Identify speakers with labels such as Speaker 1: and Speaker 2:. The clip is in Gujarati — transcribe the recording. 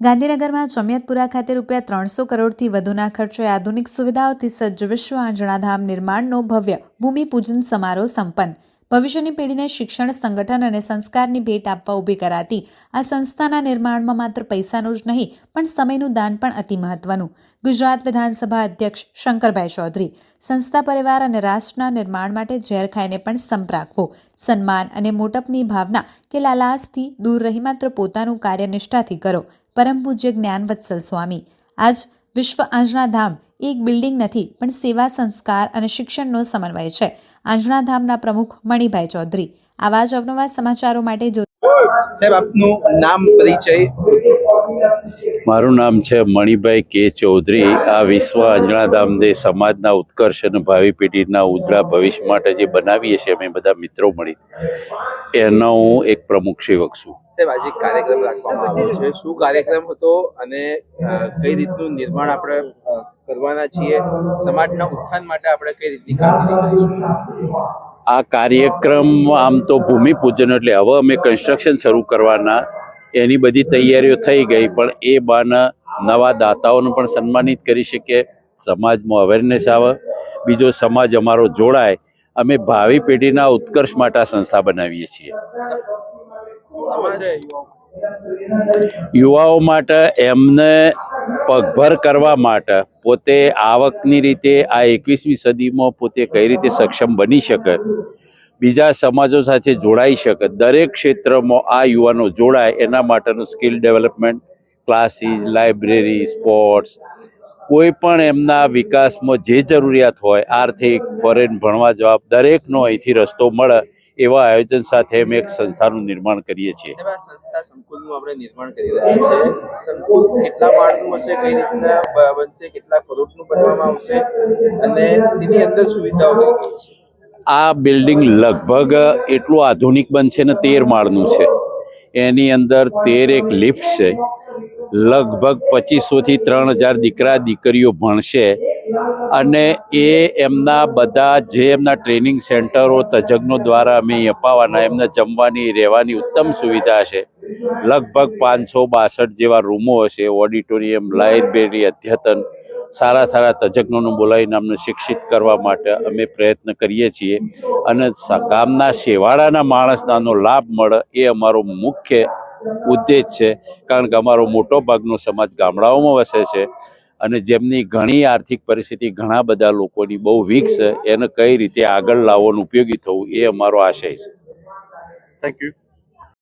Speaker 1: ગાંધીનગરમાં જમિયતપુરા ખાતે રૂપિયા ત્રણસો કરોડથી વધુના ખર્ચે આધુનિક સુવિધાઓથી સજ્જ વિશ્વ આંજણાધામ નિર્માણનો ભવ્ય ભૂમિપૂજન સમારોહ સંપન્ન. ભવિષ્યની પેઢીને શિક્ષણ, સંગઠન અને સંસ્કારની ભેટ આપવા ઊભી કરાતી. આ સંસ્થાના નિર્માણમાં માત્ર પૈસાનું જ નહીં, પણ સમયનું દાન પણ અતિ મહત્વનું. ગુજરાત વિધાનસભા અધ્યક્ષ શંકરભાઈ ચૌધરી, સંસ્થા પરિવાર અને રાષ્ટ્રના નિર્માણ માટે ઝેર ખાઈને પણ સંપ રાખવો, સન્માન અને મોટપની ભાવના કે લાલાસથી દૂર રહી માત્ર પોતાનું કાર્ય નિષ્ઠાથી કરો. પરમ પૂજ્ય જ્ઞાનવત્સલ સ્વામી. આજ વિશ્વ આંજણાધામ એક બિલ્ડિંગ નથી પણ સેવા સંસ્કાર અને શિક્ષણનો સમન્વય છે. આંજણાધામના પ્રમુખ મણિભાઈ ચૌધરી. આવા જ અવનવા સમાચારો માટે જો
Speaker 2: સાહેબ આપનું નામ પરિચય?
Speaker 3: મારું નામ છે મણિભાઈ કે ચૌધરી. આ વિશ્વ અંજણાધામ દે સમાજના ઉત્કર્ષ અને ભાવિ પેઢીના ઉજળા ભવિષ્ય માટે જે બનાવીએ છીએ અમે બધા મિત્રો મળી. એનો હું એક પ્રમુખ સેવક છું.
Speaker 2: સાહેબ આજે કાર્યક્રમ રાખવામાં આવ્યો છે. શું કાર્યક્રમ હતો અને કઈ રીતનું નિર્માણ આપણે કરવાના છીએ? સમાજના ઉત્થાન માટે આપણે કઈ રીતની કામગીરી કરીશું?
Speaker 3: આ કાર્યક્રમ આમ તો ભૂમિપૂજન એટલે હવે અમે કન્સ્ટ્રક્શન શરૂ કરવાના. એની બધી તૈયારીઓ થઈ ગઈ પણ એ બાના નવા દાતાઓને પણ સન્માનિત કરી શકીએ. સમાજમાં અવેરનેસ આવે. બીજો સમાજ અમારો જોડાય. અમે ભાવિ પેઢીના ઉત્કર્ષ માટે આ સંસ્થા બનાવીએ છીએ. યુવાઓ માટે એમને પગભર કરવા માટે પોતે આવકની રીતે આ એકવીસમી સદીમાં પોતે કઈ રીતે સક્ષમ બની શકે, બીજા સમાજો સાથે જોડાઈ શકે, દરેક ક્ષેત્રમાં આ યુવાનો જોડાય એના માટેનું skill development, classes, library, sports, કોઈ પણ એમના વિકાસમાં જે જરૂરિયાત હોય, આર્થિક, ફોરેન ભણવા જવાબ દરેકનો અહીંથી રસ્તો મળે એવા આયોજન સાથે અમે એક સંસ્થાનું નિર્માણ કરીએ છીએ.
Speaker 2: આ સંસ્થા સંકુલનું આપણે નિર્માણ કરી રહ્યા છે. સંકુલ કેટલા માળનું હશે કઈ રીતના બનશે કેટલા કરોડનું બનવામાં આવશે અને એની અંદર સુવિધાઓ
Speaker 3: આ બિલ્ડિંગ લગભગ એટલું આધુનિક બનશે ને તેર માળનું છે. એની અંદર તેર એક લિફ્ટ છે. લગભગ પચીસોથી ત્રણ હજાર દીકરા દીકરીઓ ભણશે. અને એ એમના બધા જે એમના ટ્રેનિંગ સેન્ટરો, તજજ્ઞો દ્વારા અમે અપાવવાના, એમને જમવાની, રહેવાની ઉત્તમ સુવિધા છે. લગભગ પાંચસો બાસઠ જેવા રૂમો હશે, ઓડિટોરિયમ, લાઇબ્રેરી, અધ્યતન, સારા સારા તજજ્ઞોને બોલાવીને અમને શિક્ષિત કરવા માટે અમે પ્રયત્ન કરીએ છીએ. અને ગામના શેવાળાના માણસનાનો લાભ મળે એ અમારો મુખ્ય ઉદ્દેશ છે. કારણ કે અમારો મોટો ભાગનો સમાજ ગામડાઓમાં વસે છે. અને જેમની ઘણી આર્થિક પરિસ્થિતિ, ઘણા બધા લોકોની બહુ વીક છે, એને કઈ રીતે આગળ લાવવાનું ઉપયોગી થવું, એ અમારો આશય છે.
Speaker 2: Thank you